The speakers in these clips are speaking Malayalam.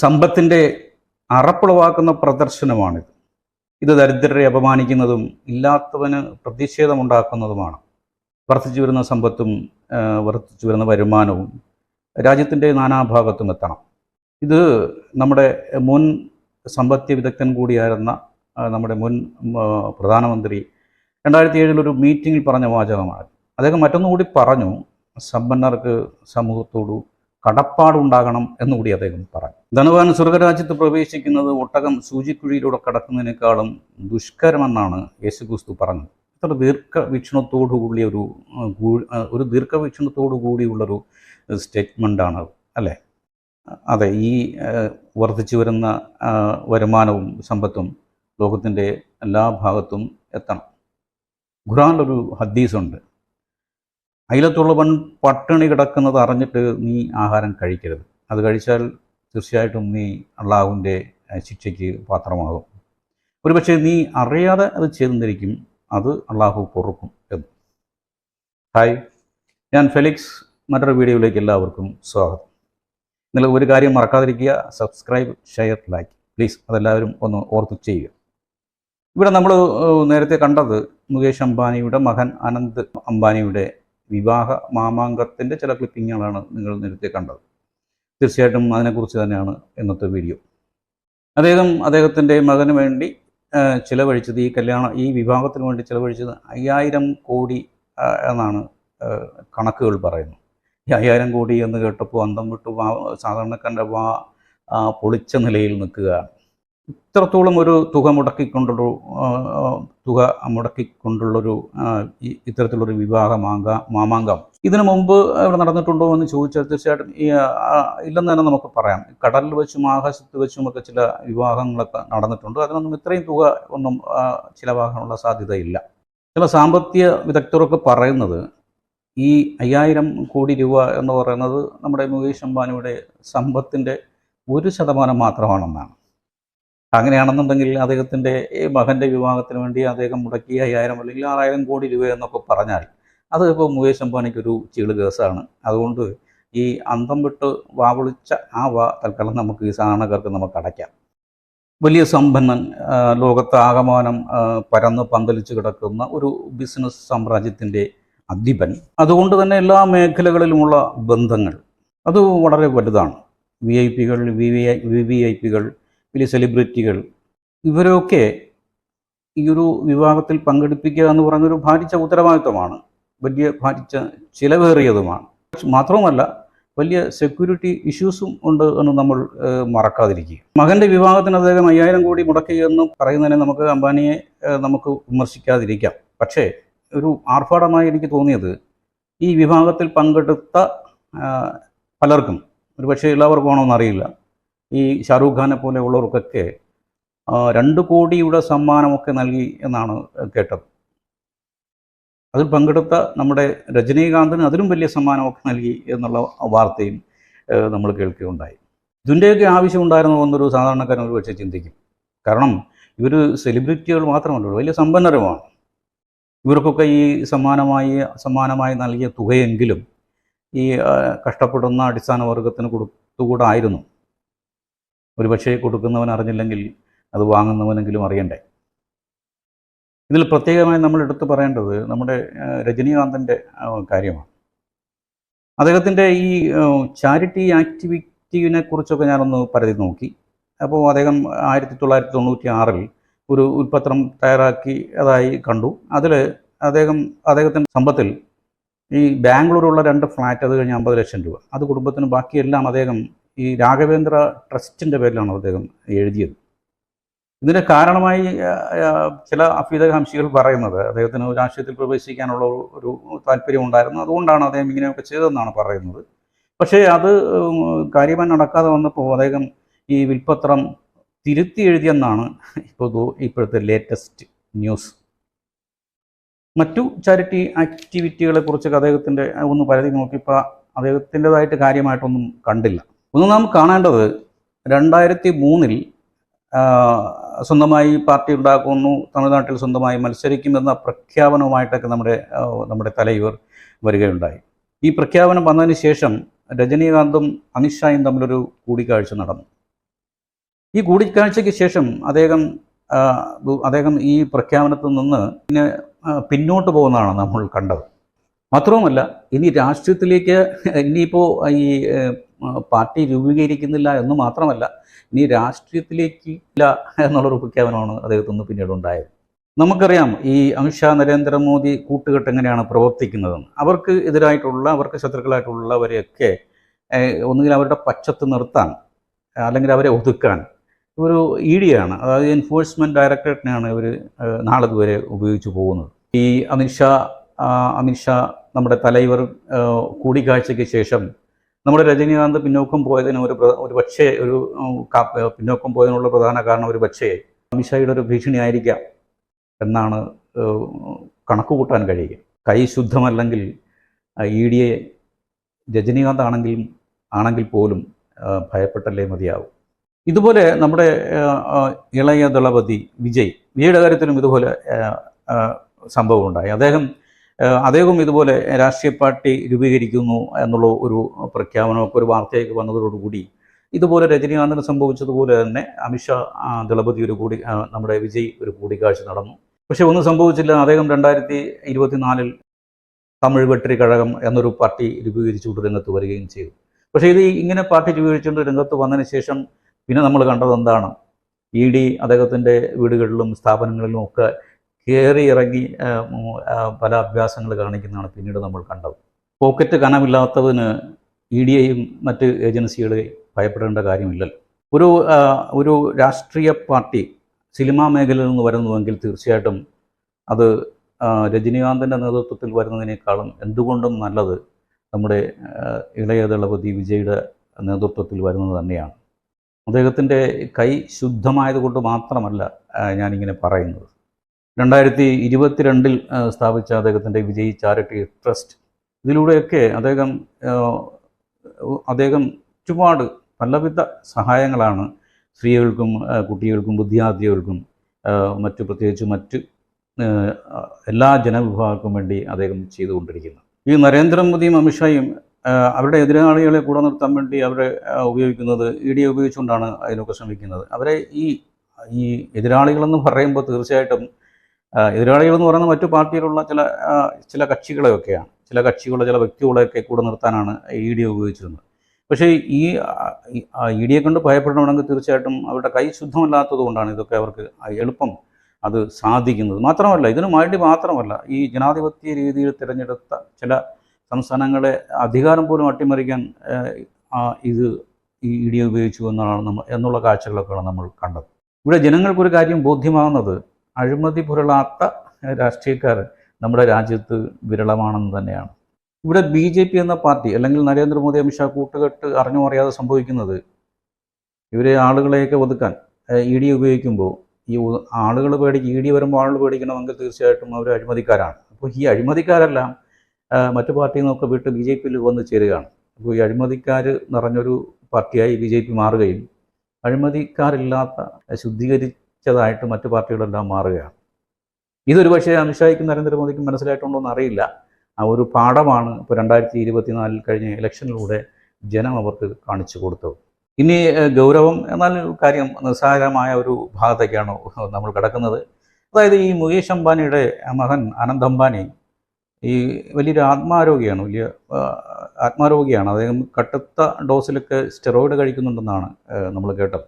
സമ്പത്തിന്റെ അറപ്പുളവാക്കുന്ന പ്രദർശനമാണിത്. ഇത് ദരിദ്രരെ അപമാനിക്കുന്നതും ഇല്ലാത്തവന് പ്രതിഷേധമുണ്ടാക്കുന്നതുമാണ്. വർദ്ധിച്ചു വരുന്ന സമ്പത്തും വർദ്ധിച്ചു വരുന്ന വരുമാനവും രാജ്യത്തിന്റെ നാനാഭാഗത്തും എത്തണം. ഇത് നമ്മുടെ മുൻ സമ്പത്യ വിദഗ്ധൻ കൂടിയായിരുന്ന നമ്മുടെ മുൻ പ്രധാനമന്ത്രി രണ്ടായിരത്തി ഏഴിൽ ഒരു മീറ്റിങ്ങിൽ പറഞ്ഞ വാചകമാണ് അദ്ദേഹം മറ്റൊന്നുകൂടി പറഞ്ഞു സമ്പന്നർക്ക് സമൂഹത്തോടു കടപ്പാടുണ്ടാകണം എന്നുകൂടി അദ്ദേഹം പറഞ്ഞു. ധനവാൻ സ്വർഗരാജ്യത്ത് പ്രവേശിക്കുന്നത് ഒട്ടകം സൂചിക്കുഴിയിലൂടെ കടക്കുന്നതിനേക്കാളും ദുഷ്കരമെന്നാണ് യേശുക്രിസ്തു പറഞ്ഞത്. ഇത്ര ദീർഘവീക്ഷണത്തോടു കൂടിയ ഒരു ഒരു ദീർഘവീക്ഷണത്തോടു കൂടിയുള്ളൊരു സ്റ്റേറ്റ്മെന്റാണ് അല്ലേ? അതെ ഈ വർദ്ധിച്ചു വരുന്ന വരുമാനവും സമ്പത്തും ലോകത്തിന്റെ എല്ലാ ഭാഗത്തും എത്തണം. ഖുറാനിലൊരു ഹദീസുണ്ട്. അയിലത്തുള്ളവൻ പട്ടിണി കിടക്കുന്നത് അറിഞ്ഞിട്ട് നീ ആഹാരം കഴിക്കരുത്. അത് കഴിച്ചാൽ തീർച്ചയായിട്ടും നീ അള്ളാഹുവിന്റെ ശിക്ഷയ്ക്ക് പാത്രമാകും. ഒരുപക്ഷെ നീ അറിയാതെ അത് ചെയ്തിരിക്കും അത് അള്ളാഹു പൊറുക്കും എന്ന്. ഹായ് ഞാൻ ഫെലിക്സ്. മറ്റൊരു വീഡിയോയിലേക്ക് എല്ലാവർക്കും സ്വാഗതം. നിങ്ങൾ ഒരു കാര്യം മറക്കാതിരിക്കുക സബ്സ്ക്രൈബ് ഷെയർ ലൈക്ക്. പ്ലീസ് അതെല്ലാവരും ഒന്ന് ഓർത്ത് ചെയ്യുക. ഇവിടെ നമ്മൾ നേരത്തെ കണ്ടത് മുകേഷ് അംബാനിയുടെ മകൻ അനന്ത് അംബാനിയുടെ വിവാഹ മാമാങ്കത്തിന്റെ ചില ക്ലിപ്പിങ്ങുകളാണ് നിങ്ങൾ നേരത്തെ കണ്ടത്. തീർച്ചയായിട്ടും അതിനെക്കുറിച്ച് തന്നെയാണ് ഇന്നത്തെ വീഡിയോ. അദ്ദേഹം അദ്ദേഹത്തിന്റെ മകന് വേണ്ടി ചിലവഴിച്ചത് ഈ കല്യാണ ഈ വിവാഹത്തിന് വേണ്ടി ചിലവഴിച്ചത് അയ്യായിരം കോടി എന്നാണ് കണക്കുകൾ പറയുന്നത്. ഈ അയ്യായിരം കോടി എന്ന് കേട്ടപ്പോൾ അന്തം വിട്ടു സാധാരണക്കാരന്റെ വാ പൊളിച്ച നിലയിൽ നിൽക്കുകയാണ്. ഇത്രത്തോളം ഒരു തുക ആ, തുക മുടക്കിക്കൊണ്ടുള്ളൊരു ഇത്തരത്തിലൊരു വിവാഹ മാങ്ക മാമാങ്കം. ഇതിനു മുമ്പ് ഇവിടെ നടന്നിട്ടുണ്ടോ എന്ന് ചോദിച്ചാൽ തീർച്ചയായിട്ടും ഈ ഇല്ലെന്ന് തന്നെ നമുക്ക് പറയാം. കടലിൽ വെച്ചും ആകാശത്ത് വെച്ചും ഒക്കെ ചില വിവാഹങ്ങളൊക്കെ നടന്നിട്ടുണ്ട്. അതിനൊന്നും ഇത്രയും തുക ഒന്നും ചിലവാകാനുള്ള സാധ്യതയില്ല. ചില സാമ്പത്തിക വിദഗ്ധരൊക്കെ പറയുന്നത് ഈ അയ്യായിരം കോടി രൂപ എന്ന് പറയുന്നത് നമ്മുടെ മുകേഷ് അംബാനിയുടെ സമ്പത്തിന്റെ ഒരു ശതമാനം മാത്രമാണെന്നാണ്. അങ്ങനെയാണെന്നുണ്ടെങ്കിൽ അദ്ദേഹത്തിന്റെ മകന്റെ വിവാഹത്തിന് വേണ്ടി അദ്ദേഹം മുടക്കിയ അയ്യായിരം അല്ലെങ്കിൽ ആറായിരം കോടി രൂപ എന്നൊക്കെ പറഞ്ഞാൽ അത് ഇപ്പോൾ മുകേഷ് അംബാനിക്കൊരു ചീൾ കേസാണ്. അതുകൊണ്ട് ഈ അന്തം വിട്ട് വാവളിച്ച ആ വാ തൽക്കാലം നമുക്ക് ഈ സാധാരണക്കാർക്ക് നമുക്ക് അടയ്ക്കാം. വലിയ സമ്പന്നൻ ലോകത്ത് ആകമാനം പരന്ന് പന്തലിച്ച് കിടക്കുന്ന ഒരു ബിസിനസ് സാമ്രാജ്യത്തിന്റെ അധിപൻ. അതുകൊണ്ട് തന്നെ എല്ലാ മേഖലകളിലുമുള്ള ബന്ധങ്ങൾ അത് വളരെ വലുതാണ്. V I പികൾ V V I V V I പികൾ വലിയ സെലിബ്രിറ്റികൾ ഇവരൊക്കെ ഈ ഒരു വിവാഹത്തിൽ പങ്കെടുപ്പിക്കുക എന്ന് പറയുന്നൊരു ഭാരിച്ച ഉത്തരവാദിത്വമാണ്. വലിയ ഭാരിച്ച ചിലവേറിയതുമാണ്. മാത്രവുമല്ല വലിയ സെക്യൂരിറ്റി ഇഷ്യൂസും ഉണ്ട് എന്ന് നമ്മൾ മറക്കാതിരിക്കുക. മകന്റെ വിവാഹത്തിന് അദ്ദേഹം അയ്യായിരം കോടി മുടക്കി എന്ന് പറയുന്നതിനെ നമുക്ക് അംബാനിയെ നമുക്ക് വിമർശിക്കാതിരിക്കാം. പക്ഷേ ഒരു ആർഭാടമായി എനിക്ക് തോന്നിയത് ഈ വിഭാഗത്തിൽ പങ്കെടുത്ത പലർക്കും. ഒരുപക്ഷെ എല്ലാവർക്കും ആണോ അറിയില്ല. ഈ ഷാറൂഖ് ഖാനെ പോലെയുള്ളവർക്കൊക്കെ രണ്ട് കോടിയുടെ സമ്മാനമൊക്കെ നൽകി എന്നാണ് കേട്ടത്. അതിൽ പങ്കെടുത്ത നമ്മുടെ രജനീകാന്തിന് അതിലും വലിയ സമ്മാനമൊക്കെ നൽകി എന്നുള്ള വാർത്തയും നമ്മൾ കേൾക്കുകയുണ്ടായി. ഇതിന്റെയൊക്കെ ആവശ്യമുണ്ടായിരുന്നു എന്നൊരു സാധാരണക്കാരൻ ഒരു പക്ഷേ ചിന്തിക്കും. കാരണം ഇവർ സെലിബ്രിറ്റികൾ മാത്രമല്ല വലിയ സമ്പന്നരുമാണ്. ഇവർക്കൊക്കെ ഈ സമ്മാനമായി സമ്മാനമായി നൽകിയ തുകയെങ്കിലും ഈ കഷ്ടപ്പെടുന്ന അടിസ്ഥാന വർഗത്തിന് കൊടുത്തുകൂടായിരുന്നു. ഒരു പക്ഷേ കൊടുക്കുന്നവൻ അറിഞ്ഞില്ലെങ്കിൽ അത് വാങ്ങുന്നവനെങ്കിലും അറിയണ്ടേ? ഇതിൽ പ്രത്യേകമായി നമ്മൾ എടുത്തു പറയേണ്ടത് നമ്മുടെ രജനീകാന്തന്റെ കാര്യമാണ്. അദ്ദേഹത്തിന്റെ ഈ ചാരിറ്റി ആക്ടിവിറ്റിനെ കുറിച്ചൊക്കെ ഞാനൊന്ന് പരതി നോക്കി. അപ്പോൾ അദ്ദേഹം ആയിരത്തി തൊള്ളായിരത്തി തൊണ്ണൂറ്റി ആറിൽ ഒരു ഉൽപ്പത്രം തയ്യാറാക്കി അതായി കണ്ടു. അതിൽ അദ്ദേഹം അദ്ദേഹത്തിന്റെ സമ്പത്തിൽ ഈ ബാംഗ്ലൂരുള്ള രണ്ട് ഫ്ലാറ്റ് അത് കഴിഞ്ഞ് അമ്പത് ലക്ഷം രൂപ. അത് കുടുംബത്തിന് ബാക്കിയെല്ലാം അദ്ദേഹം ഈ രാഘവേന്ദ്ര ട്രസ്റ്റിന്റെ പേരിലാണ് അദ്ദേഹം എഴുതിയത്? ഇതിന് കാരണമായി ചില അഭ്യുതകാംക്ഷികൾ പറയുന്നത് അദ്ദേഹത്തിന് രാഷ്ട്രീയത്തിൽ പ്രവേശിക്കാനുള്ള ഒരു- താല്പര്യം ഉണ്ടായിരുന്നു അതുകൊണ്ടാണ് അദ്ദേഹം ഇങ്ങനെയൊക്കെ ചെയ്തതെന്നാണ് പറയുന്നത്. പക്ഷേ അത് കാര്യമായി നടക്കാതെ വന്നപ്പോൾ അദ്ദേഹം ഈ വിൽപ്പത്രം തിരുത്തി എഴുതിയെന്നാണ് ഇപ്പോൾ ഇപ്പോഴത്തെ ലേറ്റസ്റ്റ് ന്യൂസ് മറ്റു ചാരിറ്റി ആക്ടിവിറ്റികളെ കുറിച്ചൊക്കെ അദ്ദേഹത്തിന്റെ ഒന്ന് പരിധി നോക്കിയപ്പോൾ അദ്ദേഹത്തിന്റെതായിട്ട് കാര്യമായിട്ടൊന്നും കണ്ടില്ല. ഒന്ന് നാം കാണേണ്ടത് രണ്ടായിരത്തി മൂന്നിൽ സ്വന്തമായി പാർട്ടി ഉണ്ടാക്കുന്നു തമിഴ്നാട്ടിൽ സ്വന്തമായി മത്സരിക്കുമെന്ന പ്രഖ്യാപനവുമായിട്ടൊക്കെ നമ്മുടെ നമ്മുടെ തലൈവർ വരികയുണ്ടായി. ഈ പ്രഖ്യാപനം വന്നതിന് ശേഷം രജനീകാന്തും അമിത്ഷായും തമ്മിലൊരു കൂടിക്കാഴ്ച നടന്നു. ഈ കൂടിക്കാഴ്ചയ്ക്ക് ശേഷം അദ്ദേഹം അദ്ദേഹം ഈ പ്രഖ്യാപനത്തിൽ നിന്ന് പിന്നെ പിന്നോട്ട് പോകുന്നതാണ് നമ്മൾ കണ്ടത്. മാത്രവുമല്ല ഇനി രാഷ്ട്രീയത്തിലേക്ക് ഇനിയിപ്പോൾ ഈ പാർട്ടി രൂപീകരിക്കുന്നില്ല എന്ന് മാത്രമല്ല ഇനി രാഷ്ട്രീയത്തിലേക്ക് ഇല്ല എന്നുള്ളൊരു പ്രഖ്യാപനമാണ് അദ്ദേഹത്തിന് പിന്നീട് ഉണ്ടായത്. നമുക്കറിയാം ഈ അമിത്ഷാ നരേന്ദ്രമോദി കൂട്ടുകെട്ട് എങ്ങനെയാണ് പ്രവർത്തിക്കുന്നതെന്ന്. അവർക്ക് എതിരായിട്ടുള്ള അവർക്ക് ശത്രുക്കളായിട്ടുള്ളവരെയൊക്കെ ഒന്നുകിൽ അവരുടെ പക്ഷത്ത് നിർത്താൻ അല്ലെങ്കിൽ അവരെ ഒതുക്കാൻ ഒരു ഇ ഡി ആണ് അതായത് എൻഫോഴ്സ്മെന്റ് ഡയറക്ടറേറ്റിനെയാണ് ഇവർ നാളെ ഉപയോഗിച്ച് പോകുന്നത്. ഈ അമിത്ഷാ അമിത്ഷാ നമ്മുടെ തലൈവർ കൂടിക്കാഴ്ചയ്ക്ക് ശേഷം നമ്മുടെ രജനീകാന്ത് പിന്നോക്കം പോയതിന് ഒരു ഒരു പക്ഷേ ഒരു പിന്നോക്കം പോയതിനുള്ള പ്രധാന കാരണം ഒരു പക്ഷേ അമിത്ഷായുടെ ഒരു ഭീഷണിയായിരിക്കാം എന്നാണ് കണക്ക് കൂട്ടാൻ കഴിയുക. കൈ ശുദ്ധമല്ലെങ്കിൽ ഇ ഡി എ രജനീകാന്ത് ആണെങ്കിലും ആണെങ്കിൽ പോലും ഭയപ്പെട്ടല്ലേ മതിയാവും. ഇതുപോലെ നമ്മുടെ ഇളയ ദളപതി വിജയ് വിജയുടെ കാര്യത്തിലും ഇതുപോലെ സംഭവം ഉണ്ടായി അദ്ദേഹം അദ്ദേഹം ഇതുപോലെ രാഷ്ട്രീയ പാർട്ടി രൂപീകരിക്കുന്നു എന്നുള്ള ഒരു പ്രഖ്യാപനമൊക്കെ ഒരു വാർത്തയൊക്കെ വന്നതോടുകൂടി ഇതുപോലെ രജനീകാന്തിന് സംഭവിച്ചതുപോലെ തന്നെ അമിത്ഷാ ദളപതി ഒരു കൂടി നമ്മുടെ വിജയ് ഒരു കൂടിക്കാഴ്ച നടന്നു. പക്ഷേ ഒന്നും സംഭവിച്ചില്ല. അദ്ദേഹം രണ്ടായിരത്തി ഇരുപത്തിനാലിൽ തമിഴ് വെട്ടറി കഴകം എന്നൊരു പാർട്ടി രൂപീകരിച്ചുകൊണ്ട് രംഗത്ത് വരികയും ചെയ്തു. പക്ഷേ ഇത് ഇങ്ങനെ പാർട്ടി രൂപീകരിച്ചുകൊണ്ട് രംഗത്ത് വന്നതിന് ശേഷം പിന്നെ നമ്മൾ കണ്ടത് എന്താണ്? ഇ ഡി അദ്ദേഹത്തിന്റെ വീടുകളിലും സ്ഥാപനങ്ങളിലും ഒക്കെ കയറി ഇറങ്ങി പല അഭ്യാസങ്ങൾ കാണിക്കുന്നതാണ് പിന്നീട് നമ്മൾ കണ്ടത്. പോക്കറ്റ് കനമില്ലാത്തതിന് ഇ ഡി ഐയും മറ്റ് ഏജൻസികളെയും ഭയപ്പെടേണ്ട കാര്യമില്ലല്ലോ. ഒരു ഒരു രാഷ്ട്രീയ പാർട്ടി സിനിമാ മേഖലയിൽ നിന്ന് വരുന്നുവെങ്കിൽ തീർച്ചയായിട്ടും അത് രജനീകാന്തിന്റെ നേതൃത്വത്തിൽ വരുന്നതിനേക്കാളും എന്തുകൊണ്ടും നല്ലത് നമ്മുടെ ഇളയ ദളപതി വിജയുടെ നേതൃത്വത്തിൽ വരുന്നത് തന്നെയാണ്. അദ്ദേഹത്തിന്റെ കൈ ശുദ്ധമായതുകൊണ്ട് മാത്രമല്ല ഞാനിങ്ങനെ പറയുന്നത്. രണ്ടായിരത്തി ഇരുപത്തിരണ്ടിൽ സ്ഥാപിച്ച അദ്ദേഹത്തിന്റെ വിജയ് ചാരിറ്റി ട്രസ്റ്റ്. ഇതിലൂടെയൊക്കെ അദ്ദേഹം അദ്ദേഹം ഒരുപാട് പലവിധ സഹായങ്ങളാണ് സ്ത്രീകൾക്കും കുട്ടികൾക്കും ആ, മറ്റു പ്രത്യേകിച്ച് മറ്റ് എല്ലാ ജനവിഭാഗങ്ങൾക്കും വേണ്ടി അദ്ദേഹം ചെയ്തുകൊണ്ടിരിക്കുന്നത് ഈ നരേന്ദ്രമോദിയും അമിത്ഷായും അവരുടെ എതിരാളികളെ കൂടെ നിർത്താൻ വേണ്ടി അവരെ ഉപയോഗിക്കുന്നത് ഇ ഡി ഉപയോഗിച്ചുകൊണ്ടാണ് അതിനൊക്കെ ശ്രമിക്കുന്നത്. അവരെ ഈ ഈ എതിരാളികളെന്ന് പറയുമ്പോൾ തീർച്ചയായിട്ടും ആ, എതിരാളികളെന്ന് പറയുന്ന മറ്റു പാർട്ടിയിലുള്ള ചില ചില കക്ഷികളെയൊക്കെയാണ്. ചില കക്ഷികളെ ചില വ്യക്തികളെയൊക്കെ കൂടെ നിർത്താനാണ് ഇ ഡി ഉപയോഗിച്ചിരുന്നത്. പക്ഷേ ഈ ഇ ഡിയെ കൊണ്ട് ഭയപ്പെടണമെങ്കിൽ തീർച്ചയായിട്ടും അവരുടെ കൈ ശുദ്ധമല്ലാത്തത് കൊണ്ടാണ് ഇതൊക്കെ അവർക്ക് എളുപ്പം അത് സാധിക്കുന്നത്. മാത്രമല്ല ഇതിനു വേണ്ടി മാത്രമല്ല ഈ ജനാധിപത്യ രീതിയിൽ തിരഞ്ഞെടുത്ത ചില സംസ്ഥാനങ്ങളെ അധികാരം പോലും അട്ടിമറിക്കാൻ ഇത് ഈ ഇ ഡി ഉപയോഗിച്ചു എന്നാണ് നമ്മൾ എന്നുള്ള കാഴ്ചകളൊക്കെയാണ് നമ്മൾ കണ്ടത്. ഇവിടെ ജനങ്ങൾക്കൊരു കാര്യം ബോധ്യമാകുന്നത് അഴിമതി പുരളാത്ത രാഷ്ട്രീയക്കാർ നമ്മുടെ രാജ്യത്ത് വിരളമാണെന്ന് തന്നെയാണ്. ഇവിടെ ബി ജെ പി എന്ന പാർട്ടി അല്ലെങ്കിൽ നരേന്ദ്രമോദി അമിത്ഷാ കൂട്ടുകെട്ട് അറിഞ്ഞോ അറിയാതെ സംഭവിക്കുന്നത് ഇവരെ ആളുകളെയൊക്കെ ഒതുക്കാൻ ഇ ഡി ഉപയോഗിക്കുമ്പോൾ ഈ ആളുകൾ പേടിക്കും ഇ ഡി വരുമ്പോൾ ആളുകൾ പേടിക്കണമെങ്കിൽ തീർച്ചയായിട്ടും അവർ അഴിമതിക്കാരാണ്. അപ്പോൾ ഈ അഴിമതിക്കാരെല്ലാം മറ്റു പാർട്ടിയിൽ നിന്നൊക്കെ വിട്ട് ബി ജെ പിയിൽ വന്ന് ചേരുകയാണ്. അപ്പോൾ ഈ അഴിമതിക്കാർ നിറഞ്ഞൊരു പാർട്ടിയായി ബി ജെ പി മാറുകയും അഴിമതിക്കാരില്ലാത്ത ശുദ്ധീകരിച്ചതായിട്ട് മറ്റു പാർട്ടികളെല്ലാം മാറുകയാണ്. ഇതൊരു പക്ഷേ അമിത്ഷായ്ക്കും നരേന്ദ്രമോദിക്കും മനസ്സിലായിട്ടുണ്ടോ എന്ന് അറിയില്ല ആ ഒരു പാഠമാണ് ഇപ്പോൾ രണ്ടായിരത്തി ഇരുപത്തിനാലിൽ കഴിഞ്ഞ ഇലക്ഷനിലൂടെ ജനം അവർക്ക് കാണിച്ചു കൊടുത്തത്. ഇനി ഗൗരവം എന്നാൽ കാര്യം നിസ്സാരമായ ഒരു ഭാഗത്തേക്കാണ് നമ്മൾ കിടക്കുന്നത്. അതായത് ഈ മുകേഷ് അംബാനിയുടെ മകൻ അനന്ത് അംബാനി ഈ വലിയൊരു ആത്മാരോഗ്യമാണ് വലിയ ആത്മാരോഗ്യമാണ് അദ്ദേഹം കട്ടുത്ത ഡോസിലൊക്കെ സ്റ്റെറോയിഡ് കഴിക്കുന്നുണ്ടെന്നാണ് നമ്മൾ കേട്ടത്.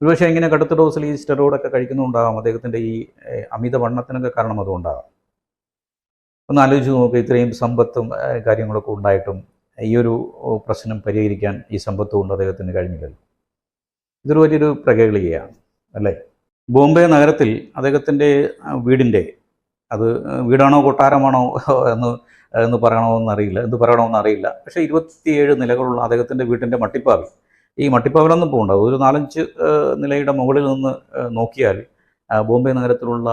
ഒരുപക്ഷെ ഇങ്ങനെ കടുത്ത ഡോസിൽ ഈ സ്റ്റെറോയിഡൊക്കെ കഴിക്കുന്നുണ്ടാകാം അദ്ദേഹത്തിന്റെ ഈ അമിത അമിതവണ്ണത്തിനൊക്കെ കാരണം അതുകൊണ്ടാകാം ഒന്ന് ആലോചിച്ച് നോക്കുക ഇത്രയും സമ്പത്തും കാര്യങ്ങളൊക്കെ ഉണ്ടായിട്ടും ഈ ഒരു പ്രശ്നം പരിഹരിക്കാൻ ഈ സമ്പത്ത് കൊണ്ട് അദ്ദേഹത്തിന് കഴിഞ്ഞില്ലല്ലോ. ഇതൊരു വലിയൊരു പ്രകേളികയാണ് അല്ലേ? ബോംബെ നഗരത്തിൽ അദ്ദേഹത്തിന്റെ വീടിന്റെ അത് വീടാണോ കൊട്ടാരമാണോ എന്ന് എന്ന് പറയണമെന്നറിയില്ല എന്ത് പറയണമെന്നറിയില്ല പക്ഷേ ഇരുപത്തിയേഴ് നിലകളുള്ള അദ്ദേഹത്തിന്റെ വീട്ടിന്റെ മട്ടിപ്പാവിൽ ഈ മട്ടിപ്പവലൊന്നും പോകണ്ട ഒരു നാലഞ്ച് നിലയുടെ മുകളിൽ നിന്ന് നോക്കിയാൽ ബോംബെ നഗരത്തിലുള്ള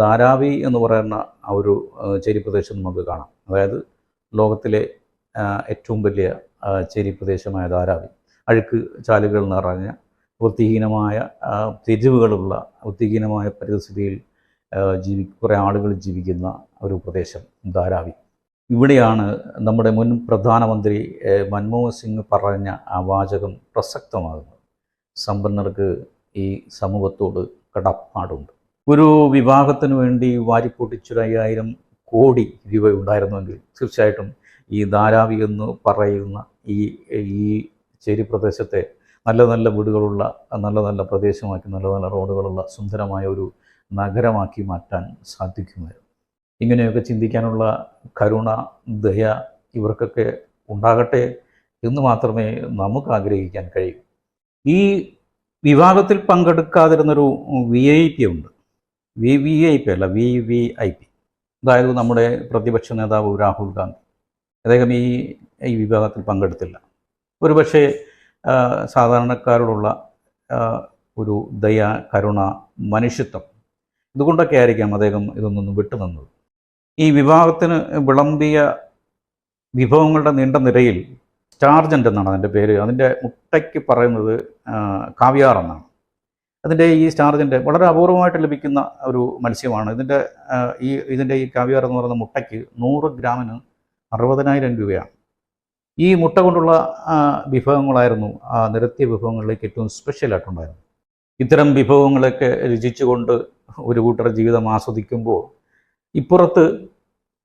ധാരാവി എന്ന് പറയുന്ന ആ ഒരു ചേരി പ്രദേശം നമുക്ക് കാണാം. അതായത് ലോകത്തിലെ ഏറ്റവും വലിയ ചേരി പ്രദേശമായ ധാരാവി. അഴുക്ക് ചാലുകൾ നിറഞ്ഞ വൃത്തിഹീനമായ തെരുവുകളുള്ള വൃത്തിഹീനമായ പരിസ്ഥിതിയിൽ ജീവി കുറേ ആളുകൾ ജീവിക്കുന്ന ഒരു പ്രദേശം ധാരാവി. ഇവിടെയാണ് നമ്മുടെ മുൻ പ്രധാനമന്ത്രി മൻമോഹൻ സിംഗ് പറഞ്ഞ ആ വാചകം പ്രസക്തമാകുന്നത്. സമ്പന്നർക്ക് ഈ സമൂഹത്തോട് കടപ്പാടുണ്ട്. ഒരു വിവാഹത്തിന് വേണ്ടി വാരിപ്പൊട്ടിച്ചൊരു അയ്യായിരം കോടി രൂപ ഉണ്ടായിരുന്നുവെങ്കിൽ തീർച്ചയായിട്ടും ഈ ധാരാവി എന്ന് പറയുന്ന ഈ ഈ ചേരി പ്രദേശത്തെ നല്ല നല്ല വീടുകളുള്ള നല്ല നല്ല പ്രദേശമാക്കി നല്ല നല്ല റോഡുകളുള്ള സുന്ദരമായ ഒരു നഗരമാക്കി മാറ്റാൻ സാധിക്കുമായിരുന്നു. ഇങ്ങനെയൊക്കെ ചിന്തിക്കാനുള്ള കരുണ ദയ ഇവർക്കൊക്കെ ഉണ്ടാകട്ടെ എന്ന് മാത്രമേ നമുക്ക് ആഗ്രഹിക്കാൻ കഴിയൂ. ഈ വിവാഹത്തിൽ പങ്കെടുക്കാതിരുന്നൊരു വി ഐ പി ഉണ്ട്. വി വി ഐ പി അല്ല വി വി ഐ പി അതായത് നമ്മുടെ പ്രതിപക്ഷ നേതാവ് രാഹുൽ ഗാന്ധി. അദ്ദേഹം ഈ ഈ വിഭാഗത്തിൽ പങ്കെടുത്തില്ല. ഒരുപക്ഷെ സാധാരണക്കാരോടുള്ള ഒരു ദയ കരുണ മനുഷ്യത്വം ഇതുകൊണ്ടൊക്കെ ആയിരിക്കാം അദ്ദേഹം ഇതൊന്നും വിട്ടു വിട്ടുനിന്നത്. ഈ വിഭാഗത്തിന് വിളമ്പിയ വിഭവങ്ങളുടെ നീണ്ട നിരയിൽ സ്റ്റാർജന്റ് എന്നാണ് അതിന്റെ പേര്. അതിന്റെ മുട്ടയ്ക്ക് പറയുന്നത് കാവ്യാർ കാവിയാർ എന്നാണ്. അതിന്റെ ഈ സ്റ്റാർജന്റ് വളരെ അപൂർവമായിട്ട് ലഭിക്കുന്ന ഒരു മത്സ്യമാണ്. ഇതിന്റെ ഈ ഇതിന്റെ ഈ കാവ്യാർ എന്ന് പറയുന്ന മുട്ടയ്ക്ക് നൂറ് ഗ്രാമിന് അറുപതിനായിരം രൂപയാണ്. ഈ മുട്ട കൊണ്ടുള്ള വിഭവങ്ങളായിരുന്നു ആ നിരത്തിയ വിഭവങ്ങളിലേക്ക് ഏറ്റവും സ്പെഷ്യലായിട്ടുണ്ടായിരുന്നു ഇത്തരം വിഭവങ്ങളൊക്കെ രുചിച്ചുകൊണ്ട് ഒരു കൂട്ടർ ജീവിതം ആസ്വദിക്കുമ്പോൾ ഇപ്പുറത്ത്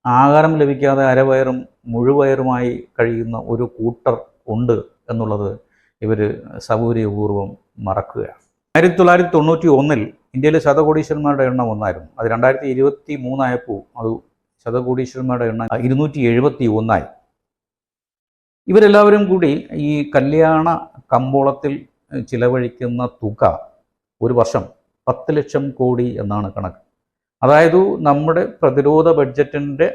ആഹാരം ലഭിക്കാതെ അരവയറും മുഴുവയറുമായി കഴിയുന്ന ഒരു കൂട്ടർ ഉണ്ട് എന്നുള്ളത് ഇവർ സൗകര്യപൂർവം മറക്കുകയാണ്. ആയിരത്തി തൊള്ളായിരത്തി തൊണ്ണൂറ്റി ഒന്നിൽ ഇന്ത്യയിലെ ശതകോടീശ്വരന്മാരുടെ എണ്ണം ഒന്നായിരുന്നു. അത് രണ്ടായിരത്തി ഇരുപത്തി മൂന്നായപ്പോൾ അത് ശതകോടീശ്വരന്മാരുടെ എണ്ണം ഇരുന്നൂറ്റി എഴുപത്തി ഒന്നായി ഇവരെല്ലാവരും കൂടി ഈ കല്യാണ കമ്പോളത്തിൽ ചിലവഴിക്കുന്ന തുക ഒരു വർഷം പത്ത് ലക്ഷം കോടി എന്നാണ് കണക്ക്. അതായത് നമ്മുടെ പ്രതിരോധ ബഡ്ജറ്റിന്റെ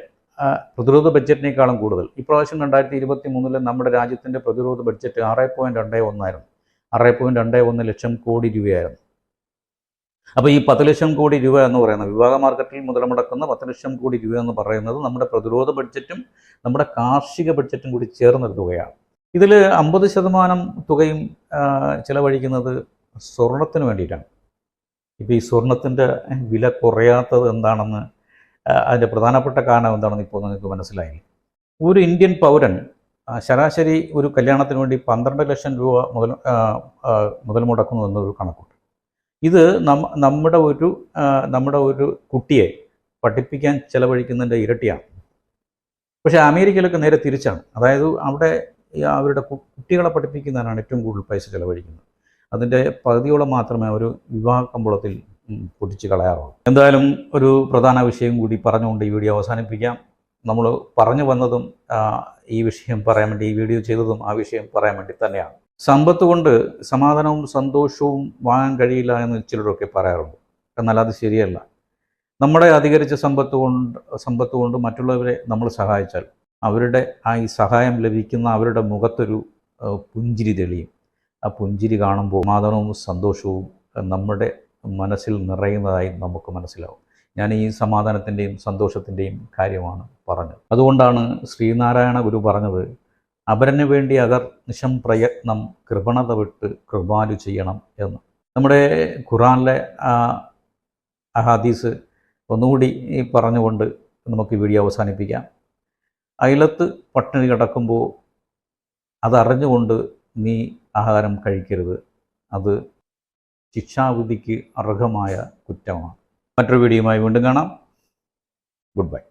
പ്രതിരോധ ബഡ്ജറ്റിനേക്കാളും കൂടുതൽ. ഇപ്രാവശ്യം രണ്ടായിരത്തി ഇരുപത്തി മൂന്നിലെ നമ്മുടെ രാജ്യത്തിന്റെ പ്രതിരോധ ബഡ്ജറ്റ് ആറ് പോയിന്റ് രണ്ടേ ഒന്നായിരുന്നു. ആറ് പോയിന്റ് രണ്ടേ ഒന്ന് ലക്ഷം കോടി രൂപയായിരുന്നു. അപ്പോൾ ഈ പത്ത് ലക്ഷം കോടി രൂപ എന്ന് പറയുന്നത് വിവാഹ മാർക്കറ്റിൽ മുതലമുടക്കുന്ന പത്ത് ലക്ഷം കോടി രൂപ എന്ന് പറയുന്നത് നമ്മുടെ പ്രതിരോധ ബഡ്ജറ്റും നമ്മുടെ കാർഷിക ബഡ്ജറ്റും കൂടി ചേർന്നൊരു തുകയാണ്. ഇതിൽ അമ്പത് ശതമാനം തുകയും ചിലവഴിക്കുന്നത് സ്വർണത്തിന് വേണ്ടിയിട്ടാണ്. ഇപ്പോൾ ഈ സ്വർണത്തിന്റെ വില കുറയാത്തത് എന്താണെന്ന് അതിന്റെ പ്രധാനപ്പെട്ട കാരണം എന്താണെന്ന് ഇപ്പോൾ നിങ്ങൾക്ക് മനസ്സിലായി ഒരു ഇന്ത്യൻ പൗരൻ ശരാശരി ഒരു കല്യാണത്തിന് വേണ്ടി പന്ത്രണ്ട് ലക്ഷം രൂപ മുതൽ മുതൽ മുടക്കുന്നു എന്നൊരു കണക്കുണ്ട്. ഇത് നമ്മ നമ്മുടെ ഒരു നമ്മുടെ ഒരു കുട്ടിയെ പഠിപ്പിക്കാൻ ചിലവഴിക്കുന്നതിന്റെ ഇരട്ടിയാണ്. പക്ഷേ അമേരിക്കയിലൊക്കെ നേരെ തിരിച്ചാണ്. അതായത് അവിടെ അവരുടെ കുട്ടികളെ പഠിപ്പിക്കുന്നതിനാണ് ഏറ്റവും കൂടുതൽ പൈസ ചിലവഴിക്കുന്നത്. അതിന്റെ പകുതിയോളം മാത്രമേ ഒരു വിവാഹ കമ്പോളത്തിൽ പൊട്ടിച്ച് കളയാറുള്ളൂ. എന്തായാലും ഒരു പ്രധാന വിഷയം കൂടി പറഞ്ഞുകൊണ്ട് ഈ വീഡിയോ അവസാനിപ്പിക്കാം. നമ്മൾ പറഞ്ഞു വന്നതും ഈ വിഷയം പറയാൻ വേണ്ടി ഈ വീഡിയോ ചെയ്തതും ആ വിഷയം പറയാൻ വേണ്ടി തന്നെയാണ്. സമ്പത്ത് കൊണ്ട് സമാധാനവും സന്തോഷവും വാങ്ങാൻ കഴിയില്ല എന്ന് ചിലരൊക്കെ പറയാറുണ്ട്. എന്നാൽ അത് ശരിയല്ല. നമ്മുടെ അധികരിച്ച സമ്പത്ത് കൊണ്ട് സമ്പത്ത് കൊണ്ട് മറ്റുള്ളവരെ നമ്മൾ സഹായിച്ചാൽ അവരുടെ ആ ഈ സഹായം ലഭിക്കുന്ന അവരുടെ മുഖത്തൊരു പുഞ്ചിരി തെളിയും. ആ പുഞ്ചിരി കാണുമ്പോൾ സമാധാനവും സന്തോഷവും നമ്മുടെ മനസ്സിൽ നിറയുന്നതായി നമുക്ക് മനസ്സിലാവും. ഞാൻ ഈ സമാധാനത്തിന്റെയും സന്തോഷത്തിന്റെയും കാര്യമാണ് പറഞ്ഞത്. അതുകൊണ്ടാണ് ശ്രീനാരായണ ഗുരു പറഞ്ഞത് അപരന് വേണ്ടി അകർ നിശം പ്രയത്നം കൃപണത വിട്ട് കൃപാലു ചെയ്യണം എന്ന്. നമ്മുടെ ഖുറാനിലെ ആ ഹദീസ് ഒന്നുകൂടി പറഞ്ഞുകൊണ്ട് നമുക്ക് ഈ വീഡിയോ അവസാനിപ്പിക്കാം. അയലത്ത് പട്ടിണി കിടക്കുമ്പോൾ അതറിഞ്ഞുകൊണ്ട് നീ ആഹാരം കഴിക്കരുത്. അത് ശിക്ഷാവിധിക്ക് അർഹമായ കുറ്റമാണ്. മറ്റൊരു വീഡിയോയുമായി വീണ്ടും കാണാം. Good bye